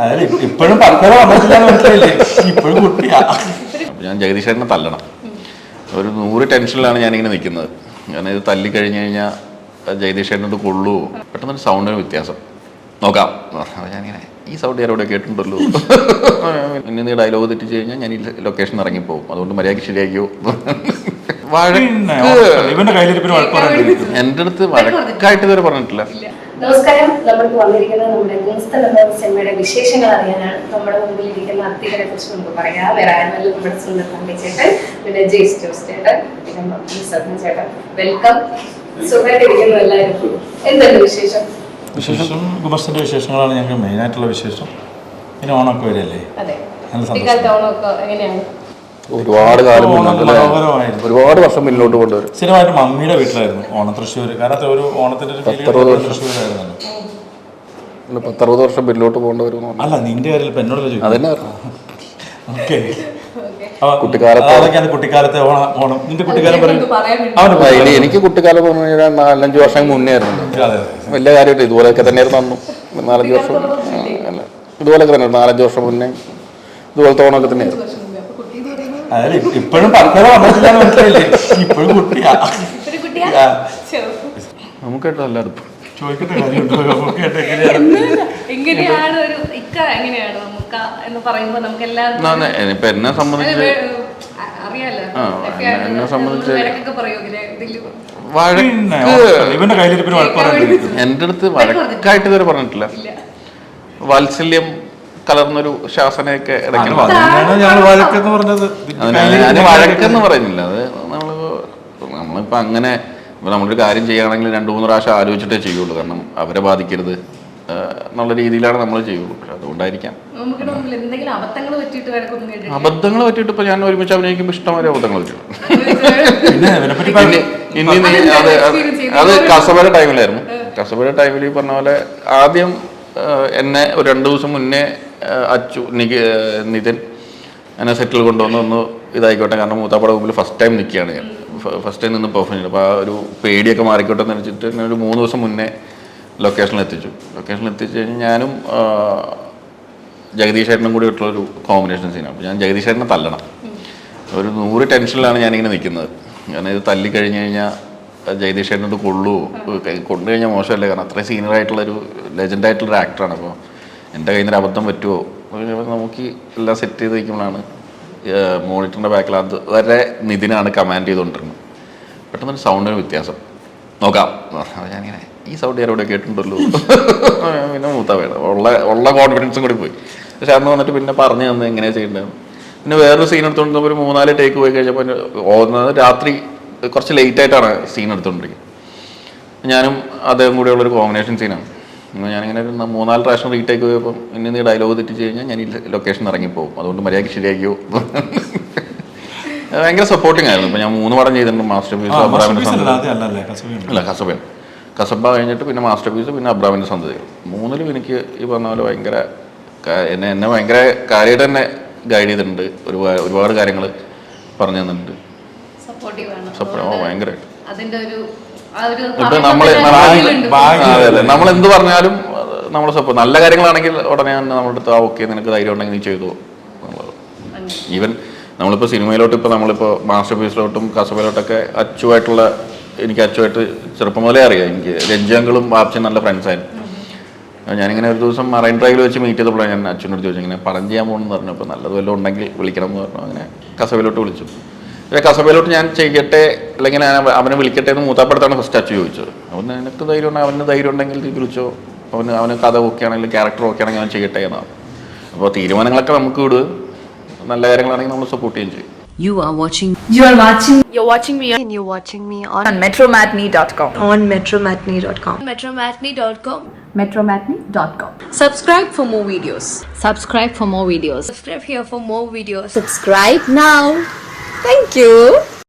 അതായത് ഇപ്പോഴും പറഞ്ഞത് വന്നിട്ടില്ല മനസ്സിലായില്ലേ ഇപ്പോഴും കുട്ടിയാ. ഞാൻ ജഗദീശനെ തല്ലണം. ഒരു നൂറ് ടെൻഷനിലാണ് ഞാനിങ്ങനെ നിൽക്കുന്നത്. കാരണം ഇത് തല്ലി കഴിഞ്ഞു കഴിഞ്ഞാൽ ജഗദീഷേട്ടനത് കൊള്ളുവോ പെട്ടെന്നൊരു സൗണ്ടിന് വ്യത്യാസം. നോക്കാം. ഞാനിങ്ങനെ ഈ സൗണ്ട് ഞാൻ ഇവിടെ കേട്ടിട്ടുണ്ടല്ലോ. പിന്നെ നീ ഡയലോഗ് തെറ്റിച്ച് കഴിഞ്ഞാൽ ഞാൻ ഈ ലൊക്കേഷൻ ഇറങ്ങിപ്പോവും. അതുകൊണ്ട് മര്യാദയ്ക്ക് ശരിയാക്കിയോ. വഴക്ക്. എന്റെ അടുത്ത് വഴക്കായിട്ട് ഇതുവരെ പറഞ്ഞിട്ടില്ല. നമസ്കാരം. നമ്മൾക്ക് വന്നിരിക്കുന്നത് നമ്മുടെ ഗുംസ്തൽ എന്ന സിനിമയുടെ വിശേഷങ്ങൾ അറിയാനാണ്. നമ്മുടെ മുമ്പിൽ ഇരിക്കുന്ന അത്തികളെ കുറിച്ച് നമുക്ക് പറയാം. വേറെ ആരുമല്ല നമ്മുടെ സുന്ദർ തമ്പി ചേട്ടൻ പിന്നെ ജെയ്സ് ജോസ് ചേട്ടൻ പിന്നെ സദൻ ചേട്ടൻ. വെൽക്കം സുഖമായിട്ടിരിക്കുന്നു എല്ലാവരും. എന്തുണ്ട് വിശേഷം? വിശേഷം ഗുണസ്ഥന്റെ വിശേഷങ്ങളാണ് ഞങ്ങൾക്ക് മെയിൻ ആയിട്ടുള്ള വിശേഷം. പിന്നെ ഓണമൊക്കെ വരില്ലേ അതെ. ഓണമൊക്കെ എങ്ങനെയാണ്? ഒരുപാട് കാലം? മനോഹരമായിരുന്നു. ഒരുപാട് വർഷം മുന്നോട്ട് കൊണ്ടുവരും. സ്ഥിരമായിട്ട് മമ്മിയുടെ വീട്ടിലായിരുന്നു ഓണം തൃശ്ശൂർ കാരണം ഒരു ഓണത്തിന്റെ ഒരു ഫീൽ പത്തറുപത് വർഷം. തൃശ്ശൂരായിരുന്നു. പത്തറുപത് വർഷം പിന്നോട്ട് പോകേണ്ടി വരും അല്ല നിന്റെ കാര്യം ഇപ്പൊ എന്നോട് അതന്നെ ഓക്കെ. കുട്ടിക്കാലത്ത് കുട്ടിക്കാലത്തെ ഓണം ഓണം? നിന്റെ കുട്ടിക്കാലം പറയും. എനിക്ക് കുട്ടിക്കാലം പറഞ്ഞു കഴിഞ്ഞാൽ നാലഞ്ച് വർഷം മുന്നേ ആയിരുന്നു അതെ അതെ. വലിയ കാര്യമായിട്ട് ഇതുപോലെയൊക്കെ തന്നെ ആയിരുന്നു നാലഞ്ച് വർഷം. ഇതുപോലെയൊക്കെ തന്നെ നാലഞ്ച് വർഷം മുന്നേ. ഇതുപോലത്തെ ഓണമൊക്കെ തന്നെയായിരുന്നു. അതായത് ഇപ്പോഴും പക്വത വന്നിട്ടില്ല മനസ്സിലായില്ലേ? ഇപ്പോഴും കുട്ടിയാ. ഒരു കുട്ടിയാ? ആ. നമുക്കായിട്ട് എല്ലായിടത്തും ചോദിക്കട്ടെ കാര്യമുണ്ടോ? നമുക്കായിട്ട് എങ്ങനെയാണ്? എങ്ങനെയാണ് ഒരു ഇക്ക എങ്ങനെയാണ് നമുക്ക് എന്ന് ഇപ്പൊ സംബന്ധിച്ച് അറിയാലോ. എന്നെ- സംബന്ധിച്ച് വഴക്ക് എന്റെ അടുത്ത് വഴക്കായിട്ട് ഇതുവരെ പറഞ്ഞിട്ടില്ല. വാത്സല്യം കലർന്നൊരു ശാസനയൊക്കെ ഇടയ്ക്ക് വഴക്കെന്ന് പറയുന്നില്ല. അത് നമ്മളിപ്പോ നമ്മളിപ്പോ അങ്ങനെ ഇപ്പൊ നമ്മളൊരു കാര്യം ചെയ്യുകയാണെങ്കിൽ രണ്ടു മൂന്ന് പ്രാവശ്യം ആലോചിച്ചിട്ടേ ചെയ്യുള്ളൂ. കാരണം അവരെ ബാധിക്കരുത്. എന്നുള്ള രീതിയിലാണ് നമ്മൾ ചെയ്യുള്ളൂ. പക്ഷെ അതുകൊണ്ടായിരിക്കാം. നമുക്ക് എന്തെങ്കിലും അബദ്ധങ്ങൾ പറ്റിയിട്ട് ഇപ്പൊ ഞാൻ ഒരുമിച്ച് അഭിനയിക്കുമ്പോൾ ഇഷ്ടംപോലെ അബദ്ധങ്ങൾ പറ്റിയിട്ടുണ്ട്. ഇനി അത് അത് കസബര ടൈമിലായിരുന്നു. കസബര ടൈമിൽ ഈ പറഞ്ഞ പോലെ ആദ്യം എന്നെ ഒരു രണ്ട് ദിവസം മുന്നേ അച്ചു നിക നിതിൻ എന്നെ സെറ്റിൽ കൊണ്ടുവന്ന് ഒന്ന് ഇതായിക്കോട്ടെ. കാരണം മൂത്താപ്പട മുമ്പിൽ ഫസ്റ്റ് ടൈം നിൽക്കുകയാണ് ഞാൻ. ഫസ്റ്റ് ടൈം നിന്ന് പെർഫോം ചെയ്തു. അപ്പോൾ ആ ഒരു പേടിയൊക്കെ മാറിക്കോട്ടെ എന്ന് വെച്ചിട്ട് ഞാൻ ഒരു മൂന്ന് ദിവസം മുന്നേ ലൊക്കേഷനിൽ എത്തിച്ചു. ലൊക്കേഷനിൽ എത്തിച്ചു കഴിഞ്ഞാൽ ഞാനും ജഗദീഷ് ഏട്ടനും കൂടി ഇട്ടുള്ളൊരു കോമ്പിനേഷൻ സീനാണ് അപ്പോൾ ഞാൻ ജഗദീഷ് ഏട്ടനെ തല്ലണം. ഒരു നൂറ് ടെൻഷനിലാണ് ഞാനിങ്ങനെ നിൽക്കുന്നത്. കാരണം ഇത് തല്ലി കഴിഞ്ഞ് കഴിഞ്ഞാൽ ജഗദീഷ് ഏട്ടനത് കൊണ്ടു കഴിഞ്ഞാൽ മോശമല്ലേ? കാരണം അത്രയും സീനിയർ ആയിട്ടുള്ളൊരു ലെജൻഡ് ആയിട്ടുള്ളൊരു ആക്ടറാണ് അപ്പോൾ എന്റെ കയ്യിൽ നിന്ന് അബദ്ധം പറ്റുമോ നോക്കി എല്ലാം സെറ്റ് ചെയ്ത് വയ്ക്കുമ്പോഴാണ് മോണിറ്ററിന്റെ ബാക്കിൽ അത് വരെ നിതിനാണ് കമാൻഡ് ചെയ്തുകൊണ്ടിരുന്നത്. പെട്ടെന്നൊരു സൗണ്ടിന് വ്യത്യാസം. നോക്കാം. ഞാനിങ്ങനെ ഈ സൗണ്ട് ഞാൻ ഇവിടെ കേട്ടിട്ടുണ്ടല്ലോ. പിന്നെ മൂത്ത വേണം. ഉള്ള ഉള്ള കോൺഫിഡൻസും കൂടി പോയി. പക്ഷെ അന്ന് വന്നിട്ട് പിന്നെ പറഞ്ഞു തന്നു എങ്ങനെയാണ് ചെയ്യേണ്ടത്. പിന്നെ വേറൊരു സീൻ എടുത്തുകൊണ്ട് ഒരു മൂന്നാൽ ടേക്ക് പോയി കഴിഞ്ഞപ്പോൾ ഓന്നത് രാത്രി കുറച്ച് ലേറ്റ് ആയിട്ടാണ് സീൻ എടുത്തുകൊണ്ടിരിക്കുന്നത്. ഞാനും അദ്ദേഹം കൂടെയുള്ളൊരു കോമ്പിനേഷൻ സീനാണ് ഞാനിങ്ങനെ ഒരു മൂന്നാൽ പ്രാവശ്യം റീടേക്ക് പോയപ്പോൾ ഇനി നീ ഡയലോഗ് തെറ്റിച്ച് കഴിഞ്ഞാൽ ഞാൻ ഈ ലൊക്കേഷൻ ഇറങ്ങിപ്പോകും അതുകൊണ്ട് മര്യാദയ്ക്ക് ശരിയാക്കിയോ? ഭയങ്കര സപ്പോർട്ടിങ് ആയിരുന്നു. ഇപ്പം ഞാൻ മൂന്ന് പടം ചെയ്തിട്ടുണ്ട്. മാസ്റ്റർ പീസ് അബ്രാമിന്റെ അല്ല കസബയാണ്. കസബ കഴിഞ്ഞിട്ട് പിന്നെ മാസ്റ്റർ പീസ് പിന്നെ അബ്രാമിന്റെ സന്തതികൾ. മൂന്നിലും എനിക്ക് ഈ പറഞ്ഞ പോലെ ഭയങ്കര എന്നെ എന്നെ ഭയങ്കര കാര്യമായിട്ട് തന്നെ ഗൈഡ് ചെയ്തിട്ടുണ്ട്. ഒരുപാട് ഒരുപാട് കാര്യങ്ങൾ പറഞ്ഞു തന്നിട്ടുണ്ട്. സപ്പോർട്ടീവ് ആണ്. സപ്പോർട്ട് ഭയങ്കരമായിട്ട്. അതിന്റെ ഒരു നമ്മൾ എന്ത് പറഞ്ഞാലും നമ്മൾ സപ്പോർട്ട് നല്ല കാര്യങ്ങളാണെങ്കിൽ ഉടനെ തന്നെ നമ്മുടെ അടുത്ത് ആ ഓക്കെ നിനക്ക് ധൈര്യം ഉണ്ടെങ്കിൽ നീ ചെയ്തു. ഈവൻ നമ്മളിപ്പോൾ സിനിമയിലോട്ട് ഇപ്പോൾ നമ്മളിപ്പോൾ മാസ്റ്റർ പീസിലോട്ടും കസബയിലോട്ടൊക്കെ അച്ചുമായിട്ടുള്ള എനിക്ക് അച്ചുമായിട്ട് ചെറുപ്പം മുതലേ അറിയാം. എനിക്ക് രഞ്ജങ്ങളും വാപ്ചയും നല്ല ഫ്രണ്ട്സായിരുന്നു ഞാനിങ്ങനെ ഒരു ദിവസം മറൈൻ ഡ്രൈവിൽ വെച്ച് മീറ്റ് ചെയ്തപ്പോഴാണ് ഞാൻ അച്ഛനോട് ചോദിച്ചു ഇങ്ങനെ പറഞ്ഞു ചെയ്യാൻ പോകണമെന്ന് പറഞ്ഞു. അപ്പോൾ നല്ലത് വല്ലതും ഉണ്ടെങ്കിൽ വിളിക്കണം എന്ന് പറഞ്ഞു. അങ്ങനെ കസബയിലോട്ട് വിളിച്ചു. കസബയിലോട്ട് ഞാൻ ചെയ്യട്ടെ അല്ലെങ്കിൽ അവനെ വിളിക്കട്ടെ എന്ന് മൂത്താപ്പടുത്താണ് ഫസ്റ്റ് അച്ഛൻ ചോദിച്ചത് അവന് നിനക്ക് ധൈര്യം ഉണ്ടെങ്കിൽ അവന് ധൈര്യം ഉണ്ടെങ്കിൽ നീ വിളിച്ചോ അവന് അവന് കഥ ഓക്കെ ആണെങ്കിൽ ക്യാരക്ടർ ഓക്കെ ആണെങ്കിൽ അവൻ ചെയ്യട്ടെ എന്നാണ് അപ്പോൾ തീരുമാനങ്ങളൊക്കെ നമുക്ക് വിട് നല്ല കാര്യങ്ങളാണെങ്കിൽ നമ്മൾ സപ്പോർട്ട് ചെയ്യുകയും ചെയ്യും You are watching You are watching You're watching me and you're watching me on, on metromatney.com. on metromatney.com. Metromatney.com. metromatney.com. Subscribe for more videos. Subscribe for more videos. Subscribe here for more videos. Subscribe now. Thank you.